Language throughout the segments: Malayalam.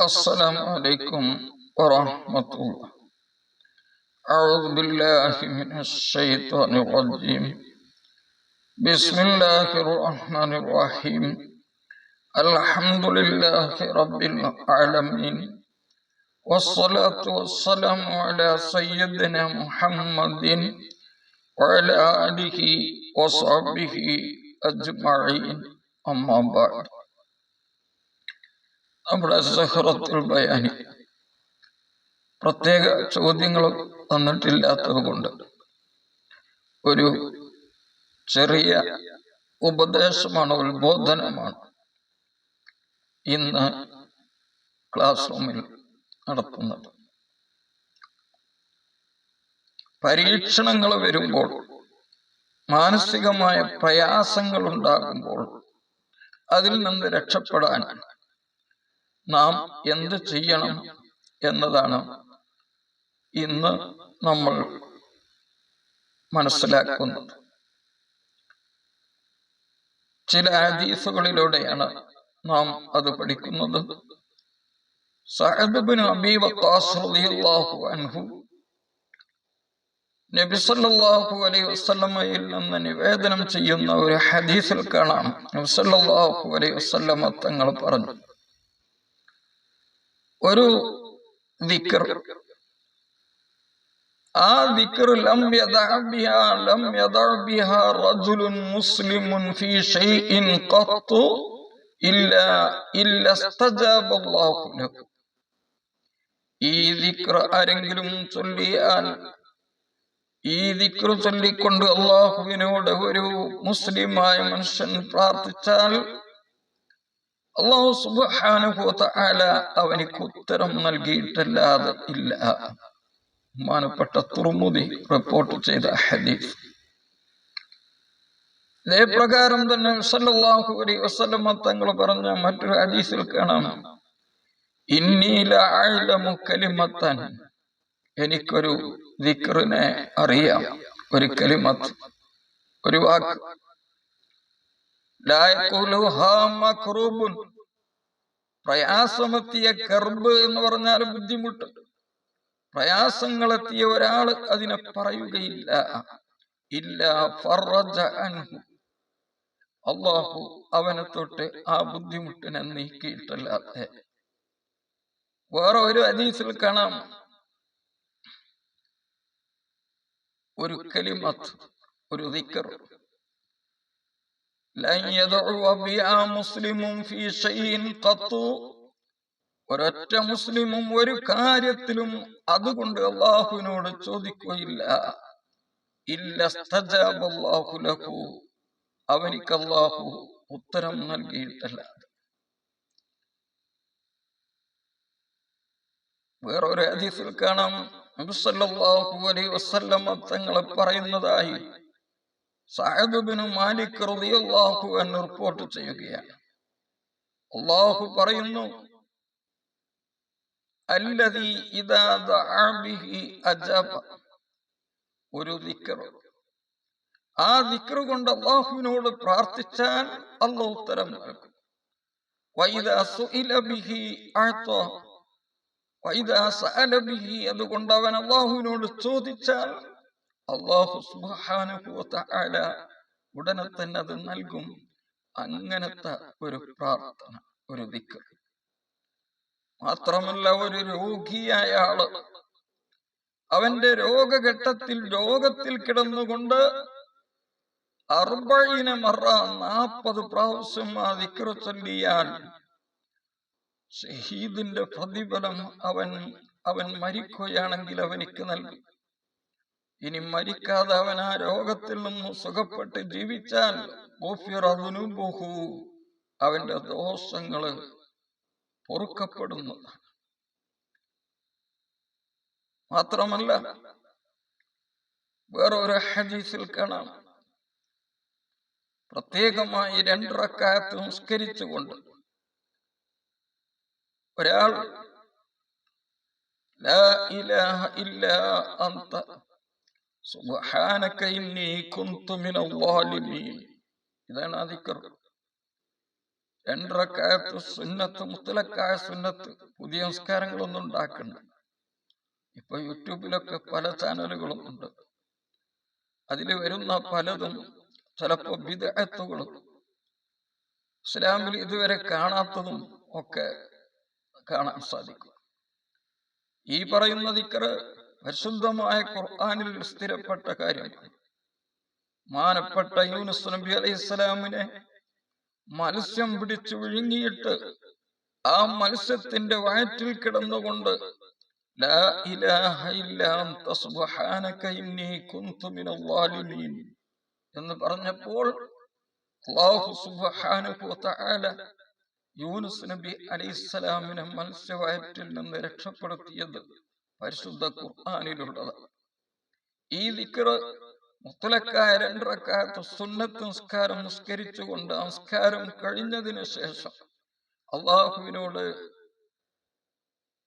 السلام عليكم ورحمة الله. أعوذ بالله من الشيطان الرجيم. بسم الله الرحمن الرحيم. الحمد لله رب العالمين. والصلاة والسلام على سيدنا محمد وعلى آله وصحبه أجمعين. أما بعد. നമ്മുടെ സഹറത്തുൽ ബയാനി. പ്രത്യേക ചോദ്യങ്ങൾ തന്നിട്ടില്ലാത്തത് കൊണ്ട് ഒരു ചെറിയ ഉപദേശമാണ് ഉത്ബോധനമാണ് ഇന്ന് ക്ലാസ് റൂമിൽ നടത്തുന്നത്. പരീക്ഷണങ്ങൾ വരുമ്പോൾ മാനസികമായ പ്രയാസങ്ങൾ ഉണ്ടാകുമ്പോൾ അതിൽ നിന്ന് രക്ഷപ്പെടാൻ നാം എന്ത് ചെയ്യണം എന്നതാണ് ഇന്ന് നമ്മൾ മനസ്സിലാക്കുന്നത്. ചില ഹദീസുകളിലൂടെയാണ് നാം അത് പഠിക്കുന്നത്. അൻഹു നബി സല്ലല്ലാഹു അലൈഹി വസല്ലമയിൽ നിന്ന് നിവേദനം ചെയ്യുന്ന ഒരു ഹദീസിൽ കാണാം. നബി സല്ലല്ലാഹു അലൈഹി വസല്ലമ തങ്ങൾ പറഞ്ഞു ഒരു ദിക്കർ ആ ദിക്കർ ലം യദഅ ലം യദഅ റജുലുൻ മുസ്ലിമുൻ ഫീ ഷൈഇൻ ഖത്തു ഇല്ല ഇല്ല ഇസ്തജാബ അല്ലാഹു ലഹു. ഈ ദിക്ർ ആരെങ്കിലും ചൊല്ലിയാൽ ഈ ദിക്ർ ചൊല്ലിക്കൊണ്ട് അള്ളാഹുവിനോട് ഒരു മുസ്ലിമായ മനുഷ്യൻ പ്രാർത്ഥിച്ചാൽ അള്ളാഹു സുബാനുഭൂല അവനിക്ക് ഉത്തരം നൽകിയിട്ടല്ലാതെ ഇല്ല. ബഹുമാനപ്പെട്ട തുറമുതി റിപ്പോർട്ട് ചെയ്ത ഹദീഫ് ഹദീസ് ഇതേപ്രകാരം തന്നെ സല്ലല്ലാഹു അലൈഹി വസല്ലമ തങ്ങൾ പറഞ്ഞ മറ്റൊരു ഹദീസിൽ കാണാം. എനിക്കൊരു ദിക്റിനെ അറിയാം. ഒരു കലിമത്ത്. ഒരു വാക്ക് പ്രയാസമെത്തിയ കർബ് എന്ന് പറഞ്ഞാൽ ബുദ്ധിമുട്ട്. പ്രയാസങ്ങളെത്തിയ ഒരാൾ അതിനെ പറയുകയില്ല. ഇല്ല അള്ളാഹു അവനെ തൊട്ട് ആ ബുദ്ധിമുട്ടിനെ നീക്കിയിട്ടല്ലാതെ. വേറെ ഒരു അനീസിൽ കാണാം. ഒരു കലിമത്ത് ഒരു ദിക്കർ ഒരൊറ്റ മുസ്ലിമും ഒരു കാര്യത്തിലും അതുകൊണ്ട് അള്ളാഹുവിനോട് ചോദിക്കുകയില്ല. അവനിക്ക് അള്ളാഹു ഉത്തരം നൽകിയിട്ടല്ല. വേറൊരു ഹദീസിൽ കാണാം. അലൈഹി വസല്ലമ തങ്ങളെ പറയുന്നതായി സഅദ് മാലിക് റളിയല്ലാഹു അൻഹു റിപ്പോർട്ട് ചെയ്യുകയാണ്. അല്ലാഹു പറയുന്നു അല്ലദീ ഇദാ ദഅ ബിഹി അജബ. ഒരു ദിക്ർ. ആ ദിക്ർ കൊണ്ട് അള്ളാഹുവിനോട് പ്രാർത്ഥിച്ചാൽ അള്ളാഹു ഉത്തരം നൽകും. സുഇല ബിഹി അഅത. വൈദാ സഅല ബിഹി. അതുകൊണ്ട് അവൻ അള്ളാഹുവിനോട് ചോദിച്ചാൽ അള്ളാഹു സുബാനുഭൂല ഉടനെ തന്നെ അത് നൽകും. അങ്ങനത്തെ ഒരു പ്രാർത്ഥന ഒരു ദിക്ക് മാത്രമല്ല ഒരു രോഗിയായ ആൾ. അവന്റെ രോഗഘട്ടത്തിൽ രോഗത്തിൽ കിടന്നുകൊണ്ട് അർബഴിനെ മറ നാൽപ്പത് പ്രാവശ്യം ആ ദിക്ര ചൊല്ലിയാൽ ഷഹീദിന്റെ പ്രതിഫലം അവൻ അവൻ മരിക്കുകയാണെങ്കിൽ അവനിക്ക് നൽകും. ഇനി മരിക്കാതെ അവൻ ആ രോഗത്തിൽ നിന്നും സുഖപ്പെട്ട് ജീവിച്ചാൽ അവന്റെ ദോഷങ്ങൾ പൊറുക്കപ്പെടുന്നതാണ് മാത്രമല്ല വേറൊരു ഹദീസിൽ കാണാം. പ്രത്യേകമായി രണ്ടിറക്കാലത്ത് നിസ്കരിച്ചുകൊണ്ട് ഒരാൾ ലാ ഇലാഹ ഇല്ല ഇതാണ് ആ ദിക്ർ. രണ്ടരക്കാലത്ത് സുന്നത്ത് മുത്തലക്കായ സുന്നത്ത്. പുതിയ സംസ്കാരങ്ങളൊന്നും ഉണ്ടാക്കണ്ട. ഇപ്പൊ യൂട്യൂബിലൊക്കെ പല ചാനലുകളും ഉണ്ട്. അതിൽ വരുന്ന പലതും ചിലപ്പോ വിദഗ്ധത്തുകളും ഇസ്ലാമിൽ ഇതുവരെ കാണാത്തതും ഒക്കെ കാണാൻ സാധിക്കും. ഈ പറയുന്ന ദിക്കറ് പരിശുദ്ധമായ ഖുർആാനിൽ സ്ഥിരപ്പെട്ട കാര്യമാണ് മാനപ്പെട്ട യൂനുസ് നബി അലൈഹി സ്വലാമിനെ മത്സ്യം പിടിച്ചു വിഴുങ്ങിയിട്ട് ആ മത്സ്യത്തിന്റെ വയറ്റിൽ കിടന്നുകൊണ്ട് എന്ന് പറഞ്ഞപ്പോൾ യൂനുസ് നബി അലൈഹിസ്സലാമിനെ മത്സ്യവയറ്റിൽ നിന്ന് രക്ഷപ്പെടുത്തിയത്. പരിശുദ്ധ ഖുർആാനിലുള്ളത്. ഈ ദിക്കറ് മുത്തലക്കായ രണ്ടരക്കാലത്ത് സുന്നത്ത് നിസ്കാരം നിസ്കരിച്ചുകൊണ്ട് നമസ്കാരം കഴിഞ്ഞതിന് ശേഷം അള്ളാഹുവിനോട്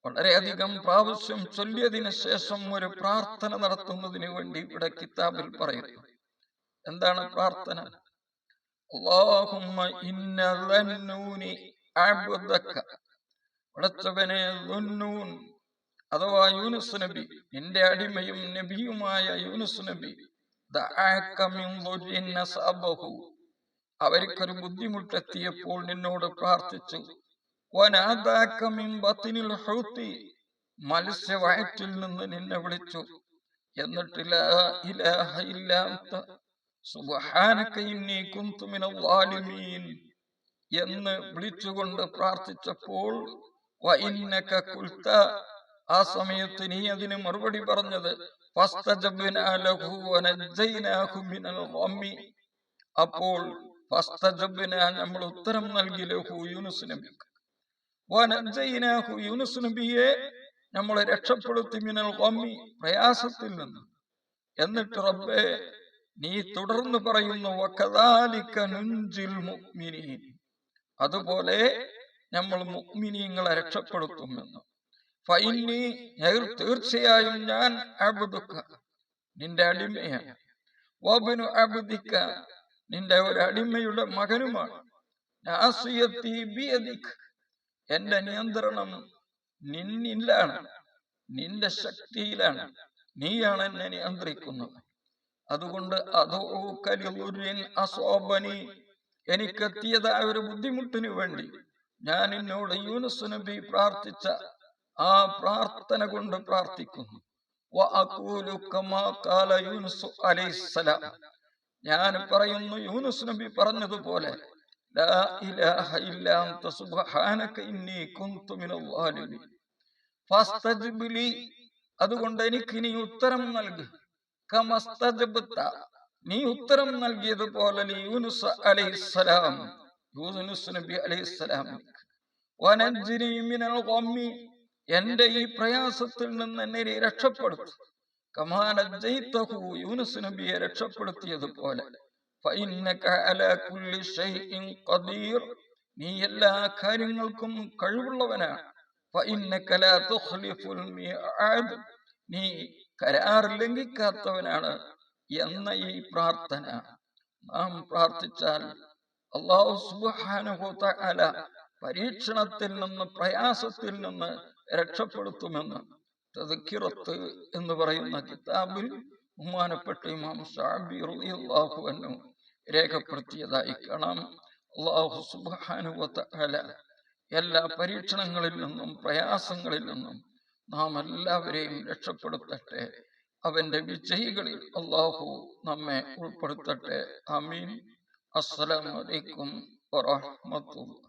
വളരെയധികം പ്രാവശ്യം ചൊല്ലിയതിനു ശേഷം ഒരു പ്രാർത്ഥന നടത്തുന്നതിന് വേണ്ടി ഇവിടെ കിതാബിൽ പറയുന്നു. എന്താണ് പ്രാർത്ഥന? അള്ളാഹുമ്മ അഥവാ യൂനുസ് നബി നിന്റെ അടിമയും നബിയുമായ യൂനുസ് നബി അവർക്കൊരു ബുദ്ധിമുട്ടെത്തിയപ്പോൾ നിന്നോട് പ്രാർത്ഥിച്ചു മത്സ്യവയറ്റിൽ നിന്ന് നിന്നെ വിളിച്ചു എന്നിട്ട് എന്ന് വിളിച്ചുകൊണ്ട് പ്രാർത്ഥിച്ചപ്പോൾ ആ സമയത്ത് നീ അതിന് മറുപടി പറഞ്ഞത് അപ്പോൾ നമ്മൾ ഉത്തരം നൽകി ലഹു യൂനുസ് നബിക്ക് യൂനുസ് നബിയെ നമ്മളെ രക്ഷപ്പെടുത്തി മിനൽ വമ്മി പ്രയാസത്തിൽ നിന്ന്. എന്നിട്ട് റബ്ബെ നീ തുടർന്ന് പറയുന്നു അതുപോലെ നമ്മൾ മുഅ്മിനീങ്ങളെ രക്ഷപ്പെടുത്തുമെന്ന്. തീർച്ചയായും ഞാൻ അബ്ദുക്ക നിന്റെ അടിമയാണ് വബ്നു അബ്ദിക്ക നിന്റെ ഒരു അടിമയുടെ മകനുമാണ് എന്റെ നിയന്ത്രണം നിന്നിലാണ് നിന്റെ ശക്തിയിലാണ്. നീയാണ് എന്നെ നിയന്ത്രിക്കുന്നത്. അതുകൊണ്ട് അസോബനി എനിക്കെത്തിയതായ ഒരു ബുദ്ധിമുട്ടിനു വേണ്ടി ഞാൻ എന്നോട് യൂനുസ് നബി പ്രാർത്ഥിച്ച ആ പ്രാർത്ഥന കൊണ്ട് പ്രാർത്ഥിക്കുന്നു. ഞാൻ പറയുന്നു യൂനുസ് നബി പറഞ്ഞതുപോലെ അതുകൊണ്ട് എനിക്ക് നീ ഉത്തരം നൽകി. നീ ഉത്തരം നൽകിയതുപോലെ യൂനുസ് യൂനുസ് നബി അലൈഹിസ്സലാം എന്റെ ഈ പ്രയാസത്തിൽ നിന്ന് എന്നെ രക്ഷപ്പെടുത്തു കമാനജൈതഹു യൂനുസ് നബിയെ രക്ഷപ്പെടുത്തിയതുപോലെ. അലാ നീ എല്ലാ കാര്യങ്ങൾക്കും കഴിവുള്ളവനാണ് നീ കരാർ ലംഘിക്കാത്തവനാണ് എന്ന ഈ പ്രാർത്ഥന നാം പ്രാർത്ഥിച്ചാൽ അള്ളാഹു സുബാനുഭൂത്ത തആല പരീക്ഷണത്തിൽ നിന്ന് പ്രയാസത്തിൽ നിന്ന് രക്ഷപ്പെടുത്തുമെന്ന് തദക്കിറത്ത് എന്ന് പറയുന്ന കിതാബിൽ ബഹുമാനപ്പെട്ട ഇമാം ഷാബി അള്ളാഹു അൻഹു രേഖപ്പെടുത്തിയതായി കാണാം. അള്ളാഹു സുബ്ഹാനഹു തആല എല്ലാ പരീക്ഷണങ്ങളിൽ നിന്നും പ്രയാസങ്ങളിൽ നിന്നും നാം എല്ലാവരെയും രക്ഷപ്പെടുത്തട്ടെ. അവന്റെ വിജയികളിൽ അള്ളാഹു നമ്മെ ഉൾപ്പെടുത്തട്ടെ. അമീൻ അസ്സലാമു അലൈക്കും വറഹ്മത്തുള്ളാഹി